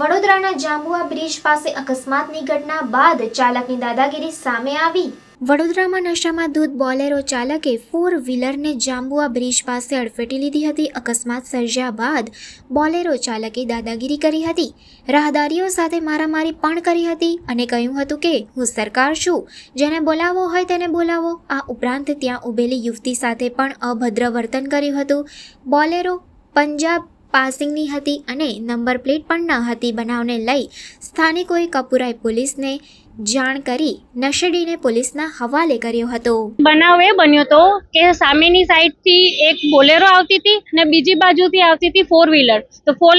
વડોદરાના જાંબુઆ બ્રિજ પાસે અકસ્માતની ઘટના બાદ ચાલકની દાદાગીરી સામે આવી. વડોદરામાં નશામાં ધૂત બોલેરો ચાલકે ફોર વ્હીલરને જાંબુઆ બ્રિજ પાસે અડફેટી લીધી હતી. અકસ્માત સર્જ્યા બાદ બોલેરો ચાલકે દાદાગીરી કરી હતી. રાહદારીઓ સાથે મારામારી પણ કરી હતી અને કહ્યું હતું કે, હું સરકાર છું. જેને બોલાવવો હોય તેને બોલાવો. આ ઉપરાંત ત્યાં ઊભેલી યુવતી સાથે પણ અભદ્ર વર્તન કર્યું હતું. બોલેરો પંજાબ પાસિંગની હતી અને નંબર પ્લેટ પણ ન હતી બનાવને લઈ સ્થાનિકોએ કપુરાઈ પોલીસને જાણ કરી નશેડીને પોલીસના હવાલે કર્યો હતો. બનાવ એ બન્યો તો કે સામેની સાઈડથી એક બોલેરો આવતી હતી અને બીજી બાજુથી આવતી હતી ફોર વ્હીલર તો ફોર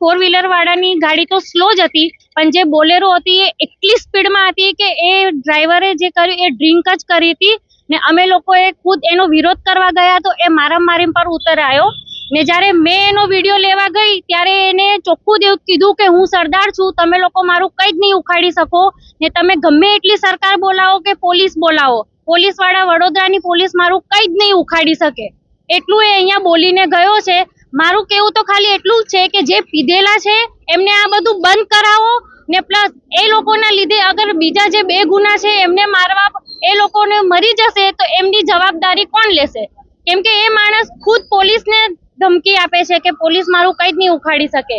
ફોર વ્હીલર વાળાની ગાડી તો સ્લો જ હતી, પણ જે બોલેરો હતી એ એટલી સ્પીડમાં હતી કે એ ડ્રાઈવરે જે કર્યું એ ડ્રિંક જ કરી હતી ને અમે લોકોએ ખુદ એનો વિરોધ કરવા ગયા તો એ મારામારી પર ઉતરાયો. ને જ્યારે મેં એનો વીડિયો લેવા ગઈ, ત્યારે એને ચોખ્ખું દેવું કીધું કે હું સરદાર છું, તમે લોકો મારું કંઈ જ નહીં ઉખાડી શકો, ને તમે ગમે એટલી સરકાર બોલાવો કે પોલીસ બોલાવો પોલીસવાળા વડોદરાની પોલીસ મારું કંઈ જ નહીં ઉખાડી શકે. એટલું એ અહીંયા બોલીને ગયો છે. મારું કેવું તો ખાલી એટલું જ છે કે જે પીધેલા છે, એમને આ બધું બંધ કરાવો, ને પ્લસ એ લોકોના લીધે અગર બીજા જે બે ગુના છે, એમને મારવા, એ લોકોને મરી જશે, તો એમની જવાબદારી કોણ લેશે? કેમ કે એ માણસ ખુદ પોલીસને ધમકી આપે છે કે પોલીસ મારું કંઈ જ નહીં ઉખાડી શકે.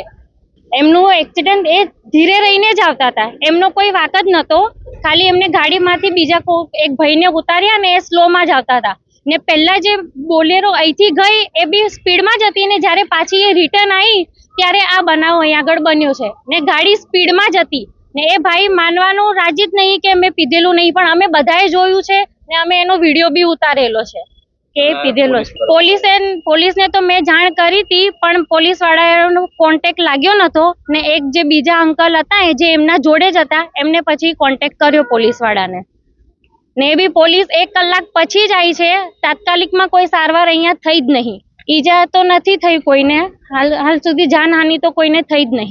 એમનું એક્સિડન્ટ એ ધીરે રહીને જ આવતા હતા. એમનો કોઈ વાક જ નહોતો. ખાલી એમને ગાડીમાંથી બીજા એક ભાઈને ઉતાર્યા ને એ સ્લોમાં જ આવતા હતા. ને પહેલા જે બોલેરો અહીંથી ગઈ એ બી સ્પીડમાં જ હતી ને જ્યારે પાછી એ રિટર્ન આવી, ત્યારે આ બનાવ અહીં આગળ બન્યો છે. ને ગાડી સ્પીડમાં જ હતી. ને એ ભાઈ માનવાનું રાજી જ નહીં કે મેં પીધેલું નહીં, પણ અમે બધાએ જોયું છે ને અમે એનો વીડિયો બી ઉતારેલો છે. કે પીધેલો છે. પોલીસે પોલીસને તો મેં જાણ કરી હતી પણ પોલીસ વાળાનો કોન્ટેક્ટ લાગ્યો નતો ને એક જે બીજા અંકલ હતા એ જે એમના જોડે જ હતા એમને પછી કોન્ટેક્ટ કર્યો પોલીસ વાળાને ને બી પોલીસ એક કલાક પછી જ આવી છે તાત્કાલિકમાં કોઈ સારવાર અહીંયા થઈ જ નહીં. ઈજા તો નથી થઈ કોઈને હાલ હાલ સુધી જાનહાનિ તો કોઈને થઈ જ નહીં.